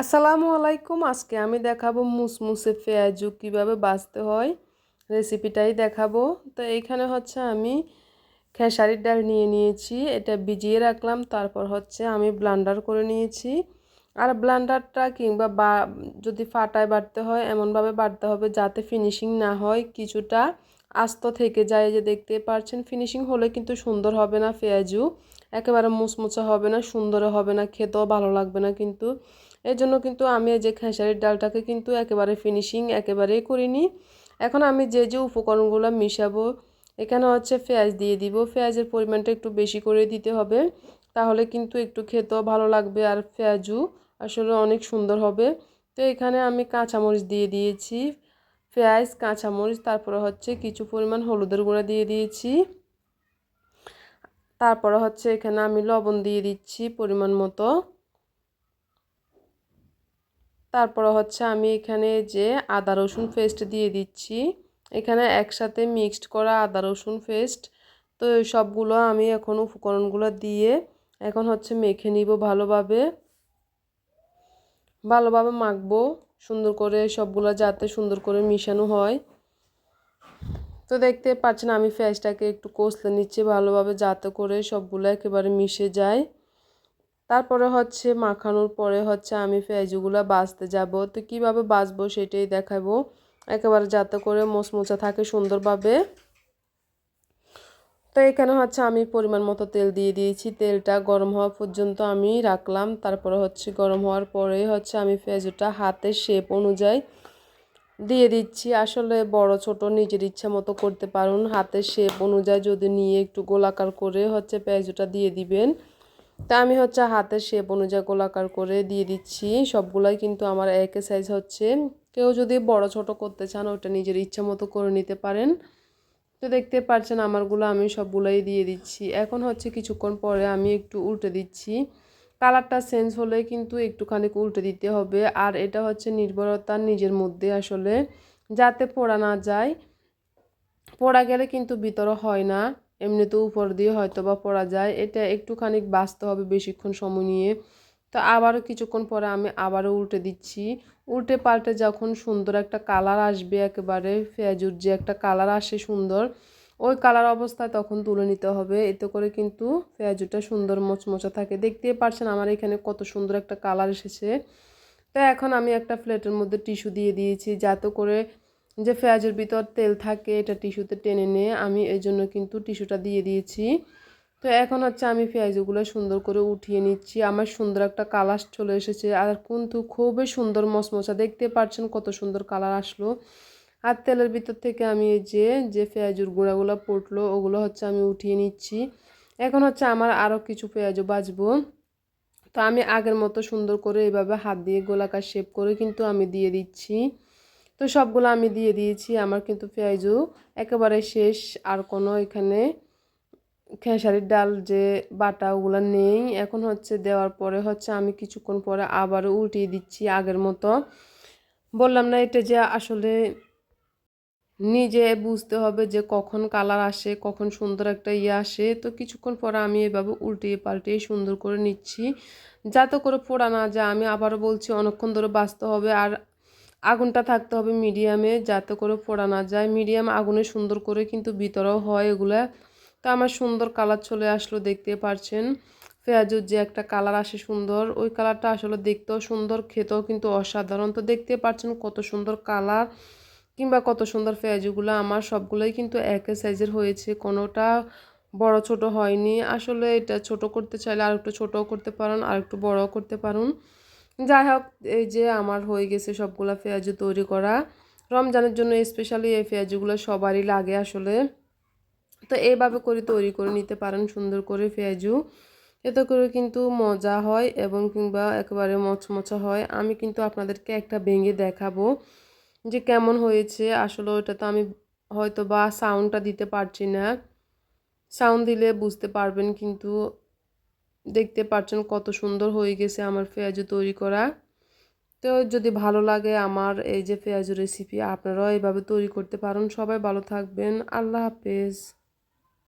আসসালামু আলাইকুম। আজকে আমি দেখাবো মুসমুসে পেঁয়াজু কীভাবে বাছতে হয়। রেসিপিটাই দেখাবো। তো এইখানে হচ্ছে আমি খেসারির ডাল নিয়ে নিয়েছি, এটা ভিজিয়ে রাখলাম, তারপর হচ্ছে আমি ব্লান্ডার করে নিয়েছি। আর ব্লান্ডারটা কিংবা বা যদি ফাটায় বাটতে হয়, এমনভাবে বাটতে হবে যাতে ফিনিশিং না হয়, কিছুটা আস্ত থেকে যায় যে দেখতে পারছেন, ফিনিশিং হলে কিন্তু সুন্দর হবে না পেঁয়াজু। একেবারে মুচমুচা হবে না সুন্দর হবে না, খেতেও ভালো লাগবে না কিন্তু। এর জন্য কিন্তু আমি যে খেসারির ডালটাকে কিন্তু একেবারে ফিনিশিং একেবারেই করিনি। এখন আমি যে যে উপকরণগুলো মিশাবো, এখানে হচ্ছে পেঁয়াজ দিয়ে দিব। পেঁয়াজের পরিমাণটা একটু বেশি করে দিতে হবে, তাহলে কিন্তু একটু খেতেও ভালো লাগবে আর পেঁয়াজু আসলে অনেক সুন্দর হবে। তো এখানে আমি কাঁচামরিচ দিয়ে দিয়েছি, পেঁয়াজ, কাঁচামরিচ, তারপরে হচ্ছে কিছু পরিমাণ হলুদের গুঁড়া দিয়ে দিয়েছি। তারপরে হচ্ছে এখানে আমি লবণ দিয়ে দিচ্ছি পরিমাণ মতো। তারপরে হচ্ছে আমি এখানে যে আদা, রসুন পেস্ট দিয়ে দিচ্ছি। এখানে একসাথে মিক্সড করা আদা, রসুন পেস্ট তো সবগুলো আমি এখন উপকরণগুলো দিয়ে এখন হচ্ছে মেখে নিব ভালোভাবে। ভালোভাবে মাখবো সুন্দর করে, সবগুলো যাতে সুন্দর করে মিশানো হয়। তো দেখতে পাচ্ছেন আমি ফেসটাকে একটু কষলে নিচ্ছি ভালোভাবে যাতে করে সবগুলো একেবারে মিশে যায়। তারপরে হচ্ছে মাখানোর পরে হচ্ছে আমি পেঁয়াজগুলো বাছতে যাব। তো কীভাবে বাছবো সেটাই দেখাবো। একেবারে যাতে করে মোচমোচা থাকে সুন্দরভাবে। তো এখানে হচ্ছে আমি পরিমাণ মতো তেল দিয়ে দিয়েছি। তেলটা গরম হওয়া পর্যন্ত আমি রাখলাম। তারপরে হচ্ছে গরম হওয়ার পরেই হচ্ছে আমি পেঁয়াজটা হাতের শেপ অনুযায়ী দিয়ে দিচ্ছি। আসলে বড়, ছোট নিজের ইচ্ছা মতো করতে পারুন। হাতের শেপ অনুযায়ী যদি নিয়ে একটু গোলাকার করে হচ্ছে পেঁয়াজটা দিয়ে দিবেন তা আমি হচ্ছে হাতের শেপ অনুযায়ী গোলাকার করে দিয়ে দিচ্ছি। সবগুলাই কিন্তু আমার একই সাইজ হচ্ছে। কেউ যদি বড় ছোট করতে চান, ওটা নিজের ইচ্ছা মতো করে নিতে পারেন। তো দেখতে পাচ্ছেন, আমারগুলো আমি সবগুলোই দিয়ে দিচ্ছি। এখন হচ্ছে কিছুক্ষণ পরে আমি একটু উল্টে দিচ্ছি। কালারটা চেঞ্জ হলে কিন্তু একটুখানি উল্টে দিতে হবে। আর এটা হচ্ছে নির্ভরতা নিজের মধ্যে আসলে। যাতে পোড়া না যায়, পোড়া গেলে কিন্তু ভিতরে হয় না। এমনিতে উপর দিয়ে হয়তো বা পড়া যায়। এটা একটুখানি বাঁচতে হবে বেশিক্ষণ সময় নিয়ে। তো আবারও কিছুক্ষণ পরে আমি আবারও উল্টে দিচ্ছি। উল্টে পাল্টে যখন সুন্দর একটা কালার আসবে একেবারে পেঁয়াজুর যে একটা কালার আসে সুন্দর, ওই কালার অবস্থায় তখন তুলে নিতে হবে। এতে করে কিন্তু পেঁয়াজুটা সুন্দর মোচমোচা থাকে। দেখতেই পারছেন আমার এখানে কত সুন্দর একটা কালার এসেছে। তো এখন আমি একটা প্লেটের মধ্যে টিস্যু দিয়ে দিয়েছি, যাতে করে যে পেঁয়াজের ভিতর তেল থাকে, এটা টিস্যুতে টেনে নিয়ে আমি এই জন্য কিন্তু টিস্যুটা দিয়ে দিয়েছি। তো এখন হচ্ছে আমি পেঁয়াজগুলো সুন্দর করে উঠিয়ে নিচ্ছি। আমার সুন্দর একটা কালার চলে এসেছে। আর কিন্তু খুবই সুন্দর মশমশা। দেখতে পাচ্ছেন কত সুন্দর কালার আসলো। আর তেলের ভিতর থেকে আমি এই যে যে পেঁয়াজুর গুঁড়াগুলো পড়ল ওগুলো হচ্ছে আমি উঠিয়ে নিচ্ছি। এখন হচ্ছে আমার আরও কিছু পেঁয়াজও বাজবো তো আমি আগের মতো সুন্দর করে এইভাবে হাত দিয়ে গোলাকার শেপ করে কিন্তু আমি দিয়ে দিচ্ছি। তো সবগুলো আমি দিয়ে দিয়েছি, আমার কিন্তু পেঁয়াজু একেবারে শেষ, আর কোনো এখানে খেসারির ডাল যে বাটা ওগুলো নেই। এখন হচ্ছে দেওয়ার পরে হচ্ছে আমি কিছুক্ষণ পরে আবারও উল্টিয়ে দিচ্ছি আগের মতো। বললাম না এটা যে আসলে নিজে বুঝতে হবে যে কখন কালার আসে, কখন সুন্দর একটা ইয়ে আসে। তো কিছুক্ষণ পরে আমি এভাবে উল্টিয়ে পাল্টিয়ে সুন্দর করে নিচ্ছি। যাতে করে পোড়া না যায়, আমি আবারও বলছি অনেকক্ষণ ধরে বাঁচতে হবে, আর আগুনটা থাকতে হবে মিডিয়ামে যাতে করে পোড়া না যায়। মিডিয়াম আগুনে সুন্দর করে কিন্তু ভিতরেও হয় এগুলা। তো আমার সুন্দর কালার চলে আসলো দেখতে পারছেন। পেঁয়াজুর যে একটা কালার আসে সুন্দর, ওই কালারটা আসলে দেখতেও সুন্দর, খেতেও কিন্তু অসাধারণ। তো দেখতে পাচ্ছেন কত সুন্দর কালার কিংবা কত সুন্দর পেঁয়াজুগুলো আমার সবগুলোই কিন্তু একই সাইজের হয়েছে, কোনোটা বড় ছোট হয়নি। আসলে এটা ছোট করতে চাইলে আর একটু ছোটও করতে পারেন আর একটু বড়ও করতে পারুন। যাই হোক এই যে আমার হয়ে গেছে সবগুলো পেঁয়াজু তৈরি করা। রমজানের জন্য স্পেশালি এই পেঁয়াজুগুলো সবারই লাগে আসলে। তো এইভাবে করে তৈরি করে নিতে পারেন, সুন্দর করে পেঁয়াজু। এতে করে কিন্তু মজা হয় এবং কিংবা একেবারে মচমচা হয়। আমি কিন্তু আপনাদেরকে একটা ভেঙে দেখাবো যে কেমন হয়েছে। আসলে ওটা তো আমি হয়তো বা সাউন্ডটা দিতে পারছি না। সাউন্ড দিলে বুঝতে পারবেন কিন্তু দেখতে পাচ্ছেন কত সুন্দর হয়ে গেছে আমার পেঁয়াজু তৈরি করা। তো যদি ভালো লাগে আমার এই যে পেঁয়াজু রেসিপি আপনারাও এইভাবে তৈরি করতে পারেন। সবাই ভালো থাকবেন। আল্লাহ হাফেজ।